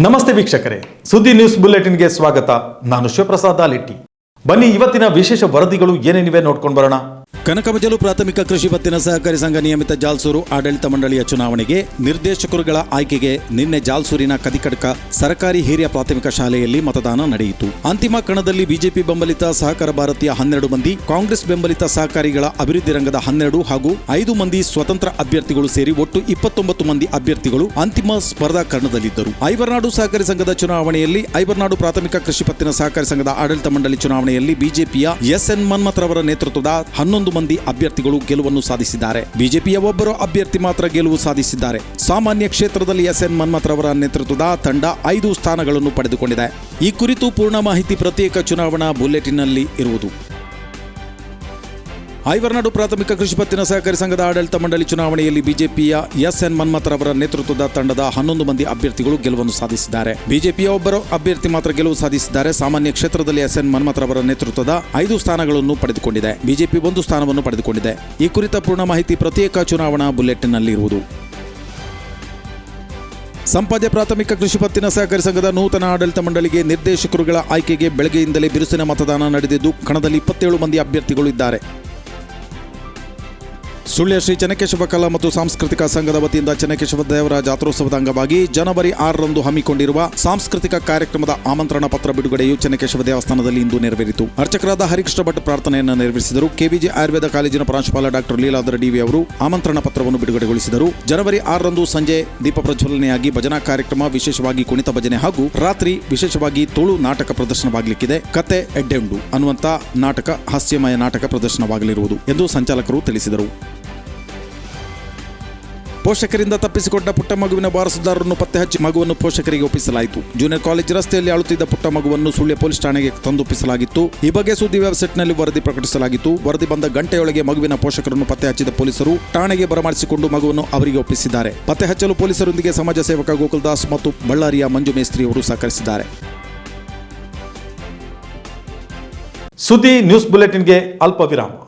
ನಮಸ್ತೆ ವೀಕ್ಷಕರೇ. ಸುದ್ದಿ ನ್ಯೂಸ್ ಬುಲೆಟಿನ್ಗೆ ಸ್ವಾಗತ. ನಾನು ಶಿವಪ್ರಸಾದ್ ಲಿಟ್ಟಿ ಬನ್ನಿ ಇವತ್ತಿನ ವಿಶೇಷ ವರದಿಗಳು ಏನೇನಿವೆ ನೋಡ್ಕೊಂಡು ಬರೋಣ. ಕನಕಮಜಲು ಪ್ರಾಥಮಿಕ ಕೃಷಿ ಪತ್ತಿನ ಸಹಕಾರಿ ಸಂಘ ನಿಯಮಿತ ಜಾಲ್ಸೂರು ಆಡಳಿತ ಮಂಡಳಿಯ ಚುನಾವಣೆಗೆ ನಿರ್ದೇಶಕರುಗಳ ಆಯ್ಕೆಗೆ ನಿನ್ನೆ ಜಾಲ್ಸೂರಿನ ಕದಿಕಡ್ಕ ಸರ್ಕಾರಿ ಹಿರಿಯ ಪ್ರಾಥಮಿಕ ಶಾಲೆಯಲ್ಲಿ ಮತದಾನ ನಡೆಯಿತು. ಅಂತಿಮ ಕಣದಲ್ಲಿ ಬಿಜೆಪಿ ಬೆಂಬಲಿತ ಸಹಕಾರ ಭಾರತೀಯ ಹನ್ನೆರಡು ಮಂದಿ, ಕಾಂಗ್ರೆಸ್ ಬೆಂಬಲಿತ ಸಹಕಾರಿಗಳ ಅಭಿವೃದ್ಧಿ ರಂಗದ ಹನ್ನೆರಡು ಹಾಗೂ ಐದು ಮಂದಿ ಸ್ವತಂತ್ರ ಅಭ್ಯರ್ಥಿಗಳು ಸೇರಿ ಒಟ್ಟು ಇಪ್ಪತ್ತೊಂಬತ್ತು ಮಂದಿ ಅಭ್ಯರ್ಥಿಗಳು ಅಂತಿಮ ಸ್ಪರ್ಧಾ ಕಣದಲ್ಲಿದ್ದರು ಐವರ್ನಾಡು ಸಹಕಾರಿ ಸಂಘದ ಚುನಾವಣೆಯಲ್ಲಿ ಐವರ್ನಾಡು ಪ್ರಾಥಮಿಕ ಕೃಷಿ ಪತ್ತಿನ ಸಹಕಾರಿ ಸಂಘದ ಆಡಳಿತ ಮಂಡಳಿ ಚುನಾವಣೆಯಲ್ಲಿ ಬಿಜೆಪಿಯ ಎಸ್ ಎನ್ ಮನ್ಮಥ್ರವರ ನೇತೃತ್ವದ ಹನ್ನೊಂದು ಮಂದಿ ಅಭ್ಯರ್ಥಿಗಳು ಗೆಲುವನ್ನು ಸಾಧಿಸಿದ್ದಾರೆ. ಬಿಜೆಪಿಯ ಒಬ್ಬರು ಅಭ್ಯರ್ಥಿ ಮಾತ್ರ ಗೆಲುವು ಸಾಧಿಸಿದ್ದಾರೆ. ಸಾಮಾನ್ಯ ಕ್ಷೇತ್ರದಲ್ಲಿ ಎಸ್ ಎನ್ ಮನ್ಮಥರವರ ನೇತೃತ್ವದ ತಂಡ ಐದು ಸ್ಥಾನಗಳನ್ನು ಪಡೆದುಕೊಂಡಿದೆ. ಈ ಕುರಿತು ಪೂರ್ಣ ಮಾಹಿತಿ ಪ್ರತ್ಯೇಕ ಚುನಾವಣಾ ಬುಲೆಟಿನ್ನಲ್ಲಿ ಇರುವುದು. ಐವರ್ನಾಡು ಪ್ರಾಥಮಿಕ ಕೃಷಿ ಪತ್ತಿನ ಸಹಕಾರಿ ಸಂಘದ ಆಡಳಿತ ಮಂಡಳಿ ಚುನಾವಣೆಯಲ್ಲಿ ಬಿಜೆಪಿಯ ಎಸ್ಎನ್ ಮನ್ಮಥರ್ ಅವರ ನೇತೃತ್ವದ ತಂಡದ ಹನ್ನೊಂದು ಮಂದಿ ಅಭ್ಯರ್ಥಿಗಳು ಗೆಲುವನ್ನು ಸಾಧಿಸಿದ್ದಾರೆ. ಬಿಜೆಪಿಯ ಒಬ್ಬರು ಅಭ್ಯರ್ಥಿ ಮಾತ್ರ ಗೆಲುವು ಸಾಧಿಸಿದ್ದಾರೆ. ಸಾಮಾನ್ಯ ಕ್ಷೇತ್ರದಲ್ಲಿ ಎಸ್ ಎನ್ ಮನ್ಮಥರವರ ನೇತೃತ್ವದ ಐದು ಸ್ಥಾನಗಳನ್ನು ಪಡೆದುಕೊಂಡಿದೆ. ಬಿಜೆಪಿ ಒಂದು ಸ್ಥಾನವನ್ನು ಪಡೆದುಕೊಂಡಿದೆ. ಈ ಕುರಿತ ಪೂರ್ಣ ಮಾಹಿತಿ ಪ್ರತ್ಯೇಕ ಚುನಾವಣಾ ಬುಲೆಟಿನ್ನಲ್ಲಿರುವುದು ಸಂಪಾದ್ಯ ಪ್ರಾಥಮಿಕ ಕೃಷಿ ಪತ್ತಿನ ಸಹಕಾರಿ ಸಂಘದ ನೂತನ ಆಡಳಿತ ಮಂಡಳಿಗೆ ನಿರ್ದೇಶಕರುಗಳ ಆಯ್ಕೆಗೆ ಬೆಳಗ್ಗೆಯಿಂದಲೇ ಬಿರುಸಿನ ಮತದಾನ ನಡೆದಿದ್ದು, ಕಣದಲ್ಲಿ ಇಪ್ಪತ್ತೇಳು ಮಂದಿ ಅಭ್ಯರ್ಥಿಗಳು ಇದ್ದಾರೆ. ಸುಳ್ಯ ಶ್ರೀ ಚೆನ್ನಕೇಶವ ಕಲಾ ಮತ್ತು ಸಾಂಸ್ಕೃತಿಕ ಸಂಘದ ವತಿಯಿಂದ ಚೆನ್ನಕೇಶವ ದೇವರ ಜಾತ್ರೋತ್ಸವದ ಅಂಗವಾಗಿ ಜನವರಿ ಆರರಂದು ಹಮ್ಮಿಕೊಂಡಿರುವ ಸಾಂಸ್ಕೃತಿಕ ಕಾರ್ಯಕ್ರಮದ ಆಮಂತ್ರಣ ಪತ್ರ ಬಿಡುಗಡೆಯು ಚೆನ್ನಕೇಶವ ದೇವಸ್ಥಾನದಲ್ಲಿ ಇಂದು ನೆರವೇರಿತು. ಅರ್ಚಕರಾದ ಹರಿಕೃಷ್ಣ ಭಟ್ ಪ್ರಾರ್ಥನೆಯನ್ನು ನೆರವೇರಿಸಿದರು. ಕೆವಿಜಿ ಆಯುರ್ವೇದ ಕಾಲೇಜಿನ ಪ್ರಾಂಶುಪಾಲ ಡಾಕ್ಟರ್ ಲೀಲಾಧರ ಡಿವಿ ಅವರು ಆಮಂತ್ರಣ ಪತ್ರವನ್ನು ಬಿಡುಗಡೆಗೊಳಿಸಿದರು. ಜನವರಿ ಆರರಂದು ಸಂಜೆ ದೀಪ ಪ್ರಜ್ವಲನೆಯಾಗಿ ಭಜನಾ ಕಾರ್ಯಕ್ರಮ ವಿಶೇಷವಾಗಿ ಕುಣಿತ ಭಜನೆ ಹಾಗೂ ರಾತ್ರಿ ವಿಶೇಷವಾಗಿ ತುಳು ನಾಟಕ ಪ್ರದರ್ಶನವಾಗಲಿಕ್ಕಿದೆ. ಕತೆ ಎಡ್ಡೆಂಡು ಅನ್ನುವಂಥ ನಾಟಕ, ಹಾಸ್ಯಮಯ ನಾಟಕ ಪ್ರದರ್ಶನವಾಗಲಿರುವುದು ಎಂದು ಸಂಚಾಲಕರು ತಿಳಿಸಿದರು. ಪೋಷಕರಿಂದ ತಪ್ಪಿಸಿಕೊಂಡ ಪುಟ್ಟ ಮಗುವಿನ ವಾರಸುದಾರರನ್ನು ಪತ್ತೆ ಹಚ್ಚಿ ಮಗುವನ್ನು ಪೋಷಕರಿಗೆ ಒಪ್ಪಿಸಲಾಯಿತು. ಜೂನಿಯರ್ ಕಾಲೇಜ್ ರಸ್ತೆಯಲ್ಲಿ ಅಳುತ್ತಿದ್ದ ಪುಟ್ಟ ಮಗುವನ್ನು ಸುಳ್ಯ ಪೊಲೀಸ್ ಠಾಣೆಗೆ ತಂದೊಪ್ಪಿಸಲಾಗಿತ್ತು. ಈ ಬಗ್ಗೆ ಸುದ್ದಿ ವೆಬ್ಸೈಟ್ನಲ್ಲಿ ವರದಿ ಪ್ರಕಟಿಸಲಾಗಿತ್ತು. ವರದಿ ಬಂದ ಗಂಟೆಯೊಳಗೆ ಮಗುವಿನ ಪೋಷಕರನ್ನು ಪತ್ತೆ ಹಚ್ಚಿದ ಪೊಲೀಸರು ಠಾಣೆಗೆ ಬರಮಾಡಿಸಿಕೊಂಡು ಮಗುವನ್ನು ಅವರಿಗೆ ಒಪ್ಪಿಸಿದ್ದಾರೆ. ಪತ್ತೆ ಹಚ್ಚಲು ಪೊಲೀಸರೊಂದಿಗೆ ಸಮಾಜ ಸೇವಕ ಗೋಕುಲ್ದಾಸ್ ಮತ್ತು ಬಳ್ಳಾರಿಯ ಮಂಜು ಮೇಸ್ತ್ರಿ ಅವರು ಸಹಕರಿಸಿದ್ದಾರೆ. ಸುದ್ದಿ ನ್ಯೂಸ್ ಬುಲೆಟಿನ್ಗೆ ಅಲ್ಪ ವಿರಾಮ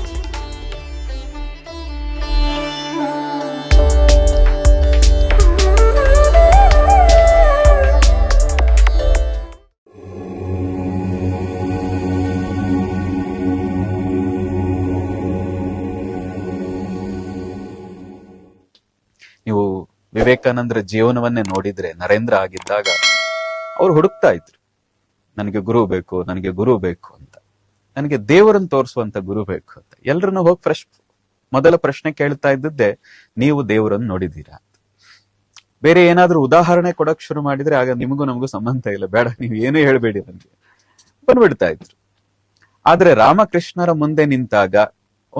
ವಿವೇಕಾನಂದರ ಜೀವನವನ್ನೇ ನೋಡಿದ್ರೆ ನರೇಂದ್ರ ಆಗಿದ್ದಾಗ ಅವ್ರು ಹುಡುಕ್ತಾ ಇದ್ರು. ನನಗೆ ಗುರು ಬೇಕು, ನನಗೆ ಗುರು ಬೇಕು ಅಂತ. ನನಗೆ ದೇವರನ್ನು ತೋರಿಸುವಂತ ಗುರು ಬೇಕು ಅಂತ. ಎಲ್ರನ್ನ ಹೋಗಿ ಫ್ರೆಶ್ ಮೊದಲ ಪ್ರಶ್ನೆ ಕೇಳ್ತಾ ಇದ್ದದ್ದೇ, ನೀವು ದೇವರನ್ನು ನೋಡಿದ್ದೀರಾ ಬೇರೆ ಏನಾದರೂ ಉದಾಹರಣೆ ಕೊಡಕ್ ಶುರು ಮಾಡಿದ್ರೆ ಆಗ ನಿಮಗೂ ನಮಗೂ ಸಂಬಂಧ ಇಲ್ಲ. ಬೇಡ, ನೀವು ಏನು ಹೇಳಬೇಡಿ ನನಗೆ. ಬಂದ್ಬಿಡ್ತಾ ಇದ್ರು. ಆದ್ರೆ ರಾಮಕೃಷ್ಣರ ಮುಂದೆ ನಿಂತಾಗ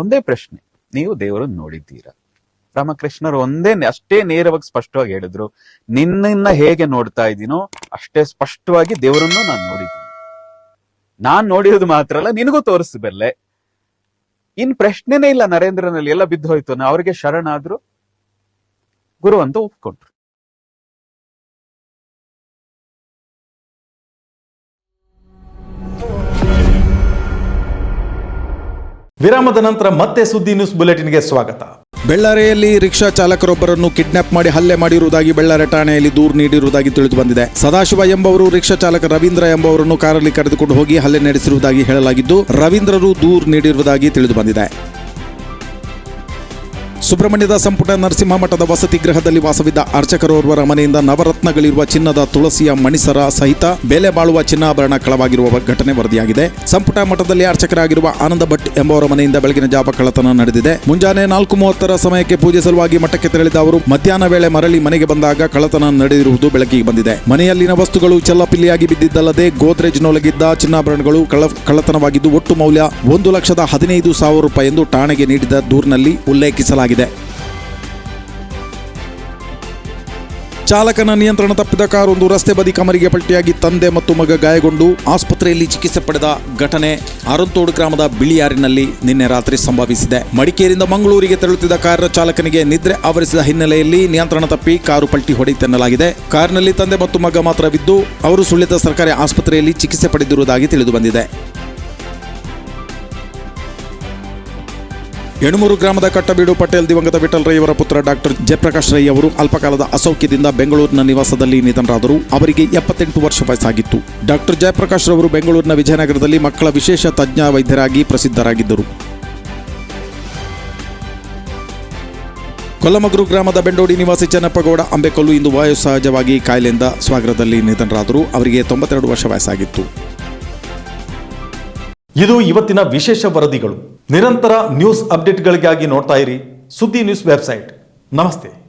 ಒಂದೇ ಪ್ರಶ್ನೆ, ನೀವು ದೇವರನ್ನು ನೋಡಿದ್ದೀರಾ? ರಾಮಕೃಷ್ಣರು ಒಂದೇ ಅಷ್ಟೇ ನೇರವಾಗಿ ಸ್ಪಷ್ಟವಾಗಿ ಹೇಳಿದ್ರು. ನಿನ್ನನ್ನ ಹೇಗೆ ನೋಡ್ತಾ ಇದ್ದೀನೋ ಅಷ್ಟೇ ಸ್ಪಷ್ಟವಾಗಿ ದೇವರನ್ನು ನಾನು ನೋಡಿದ್ದೀನಿ. ನಾನ್ ನೋಡಿರೋದು ಮಾತ್ರ ಅಲ್ಲ, ನಿನಗೂ ತೋರಿಸಬಲ್ಲೆ ಇನ್ ಪ್ರಶ್ನೆನೇ ಇಲ್ಲ ನರೇಂದ್ರನಲ್ಲಿ, ಎಲ್ಲ ಬಿದ್ದು ಹೋಯ್ತು. ಅವ್ರಿಗೆ ಶರಣಾದ್ರು, ಗುರು ಅಂತ ಒಪ್ಕೊಂಡ್ರು. ವಿರಾಮದ ನಂತರ ಮತ್ತೆ ಸುದ್ದಿ ನ್ಯೂಸ್ ಬುಲೆಟಿನ್ಗೆ ಸ್ವಾಗತ. ಬೆಳ್ಳಾರೆಯಲ್ಲಿ ರಿಕ್ಷಾ ಚಾಲಕರೊಬ್ಬರನ್ನು ಕಿಡ್ನಾಪ್ ಮಾಡಿ ಹಲ್ಲೆ ಮಾಡಿರುವುದಾಗಿ ಬೆಳ್ಳಾರೆ ಠಾಣೆಯಲ್ಲಿ ದೂರು ನೀಡಿರುವುದಾಗಿ ತಿಳಿದು ಬಂದಿದೆ. ಸದಾಶಿವ ಎಂಬವರು, ರಿಕ್ಷಾ ಚಾಲಕ ರವೀಂದ್ರ ಎಂಬವರನ್ನು ಕಾರಲ್ಲಿ ಕರೆದುಕೊಂಡು ಹೋಗಿ ಹಲ್ಲೆ ನಡೆಸಿರುವುದಾಗಿ ಹೇಳಲಾಗಿದ್ದು, ರವೀಂದ್ರರು ದೂರು ನೀಡಿರುವುದಾಗಿ ತಿಳಿದು ಬಂದಿದೆ. ಸುಬ್ರಹ್ಮಣ್ಯದ ಸಂಪುಟ ನರಸಿಂಹ ಮಠದ ವಸತಿ ಗೃಹದಲ್ಲಿ ವಾಸವಿದ್ದ ಅರ್ಚಕರೋರ್ವರ ಮನೆಯಿಂದ ನವರತ್ನಗಳಿರುವ ಚಿನ್ನದ ತುಳಸಿಯ ಮಣಿಸರ ಸಹಿತ ಬೆಲೆ ಬಾಳುವ ಚಿನ್ನಾಭರಣ ಕಳವಾಗಿರುವ ಘಟನೆ ವರದಿಯಾಗಿದೆ. ಸಂಪುಟ ಮಠದಲ್ಲಿ ಅರ್ಚಕರಾಗಿರುವ ಆನಂದ ಭಟ್ ಎಂಬವರ ಮನೆಯಿಂದ ಬೆಳಗಿನ ಜಾವ ಕಳ್ಳತನ ನಡೆದಿದೆ. ಮುಂಜಾನೆ ನಾಲ್ಕು ಮೂವತ್ತರ ಸಮಯಕ್ಕೆ ಪೂಜೆ ಸಲುವಾಗಿ ಮಠಕ್ಕೆ ತೆರಳಿದ ಅವರು, ಮಧ್ಯಾಹ್ನ ವೇಳೆ ಮರಳಿ ಮನೆಗೆ ಬಂದಾಗ ಕಳ್ಳತನ ನಡೆದಿರುವುದು ಬೆಳಕಿಗೆ ಬಂದಿದೆ. ಮನೆಯಲ್ಲಿನ ವಸ್ತುಗಳು ಚೆಲ್ಲಪಿಲ್ಲಿಯಾಗಿ ಬಿದ್ದಿದ್ದಲ್ಲದೆ ಗೋದ್ರೇಜ್ನೊಳಗಿದ್ದ ಚಿನ್ನಾಭರಣಗಳು ಕಳ್ಳ, ಕಳ್ಳತನವಾಗಿದ್ದು ಒಟ್ಟು ಮೌಲ್ಯ ಒಂದು ಲಕ್ಷದ ಹದಿನೈದು ಸಾವಿರ ರೂಪಾಯಿ ಎಂದು ಠಾಣೆಗೆ ನೀಡಿದ ದೂರಿನಲ್ಲಿ ಉಲ್ಲೇಖಿಸಲಾಗಿದೆ. ಚಾಲಕನ ನಿಯಂತ್ರಣ ತಪ್ಪಿದ ಕಾರೊಂದು ರಸ್ತೆ ಬದಿ ಕಮರಿಗೆ ಪಲ್ಟಿಯಾಗಿ ತಂದೆ ಮತ್ತು ಮಗ ಗಾಯಗೊಂಡು ಆಸ್ಪತ್ರೆಯಲ್ಲಿ ಚಿಕಿತ್ಸೆ ಪಡೆದ ಘಟನೆ ಅರಂತೋಡು ಗ್ರಾಮದ ಬಿಳಿಯಾರಿನಲ್ಲಿ ನಿನ್ನೆ ರಾತ್ರಿ ಸಂಭವಿಸಿದೆ. ಮಡಿಕೇರಿಯಿಂದ ಮಂಗಳೂರಿಗೆ ತೆರಳುತ್ತಿದ್ದ ಕಾರಿನ ಚಾಲಕನಿಗೆ ನಿದ್ರೆ ಆವರಿಸಿದ ಹಿನ್ನೆಲೆಯಲ್ಲಿ ನಿಯಂತ್ರಣ ತಪ್ಪಿ ಕಾರು ಪಲ್ಟಿ ಹೊಡೆಯಿತೆನ್ನಲಾಗಿದೆ. ಕಾರಿನಲ್ಲಿ ತಂದೆ ಮತ್ತು ಮಗ ಮಾತ್ರವಿದ್ದು, ಅವರು ಸುಳ್ಳಿದ ಸರ್ಕಾರಿ ಆಸ್ಪತ್ರೆಯಲ್ಲಿ ಚಿಕಿತ್ಸೆ ಪಡೆದಿರುವುದಾಗಿ ತಿಳಿದು ಯಣಮೂರು ಗ್ರಾಮದ ಕಟ್ಟಬೀಡು ಪಟೇಲ್ ದಿವಂಗತ ವಿಠಲ್ ರೈ ಅವರ ಪುತ್ರ ಡಾಕ್ಟರ್ ಜಯಪ್ರಕಾಶ್ ರೈ ಅವರು ಅಲ್ಪಕಾಲದ ಅಸೌಖ್ಯದಿಂದ ಬೆಂಗಳೂರಿನ ನಿವಾಸದಲ್ಲಿ ನಿಧನರಾದರು. ಅವರಿಗೆ ಎಪ್ಪತ್ತೆಂಟು ವರ್ಷ ವಯಸ್ಸಾಗಿತ್ತು. ಡಾಕ್ಟರ್ ಜಯಪ್ರಕಾಶ್ ರವರು ಬೆಂಗಳೂರಿನ ವಿಜಯನಗರದಲ್ಲಿ ಮಕ್ಕಳ ವಿಶೇಷ ತಜ್ಞ ವೈದ್ಯರಾಗಿ ಪ್ರಸಿದ್ಧರಾಗಿದ್ದರು. ಕೊಲ್ಲಮಗರು ಗ್ರಾಮದ ಬೆಂಡೋಡಿ ನಿವಾಸಿ ಚನ್ನಪ್ಪಗೌಡ ಅಂಬೆಕಲ್ಲು ಇಂದು ವಾಯುಸಹಜವಾಗಿ ಕಾಯಿಲೆಯಿಂದ ಸ್ವಾಗರದಲ್ಲಿ ನಿಧನರಾದರು. ಅವರಿಗೆ ತೊಂಬತ್ತೆರಡು ವರ್ಷ ವಯಸ್ಸಾಗಿತ್ತು. ಇದು ಇವತ್ತಿನ ವಿಶೇಷ ವರದಿಗಳು. ನಿರಂತರ ನ್ಯೂಸ್ ಅಪ್ಡೇಟ್ಗಳಿಗಾಗಿ ನೋಡ್ತಾ ಇರಿ ಸುದ್ದಿ ನ್ಯೂಸ್ ವೆಬ್ಸೈಟ್. ನಮಸ್ತೆ.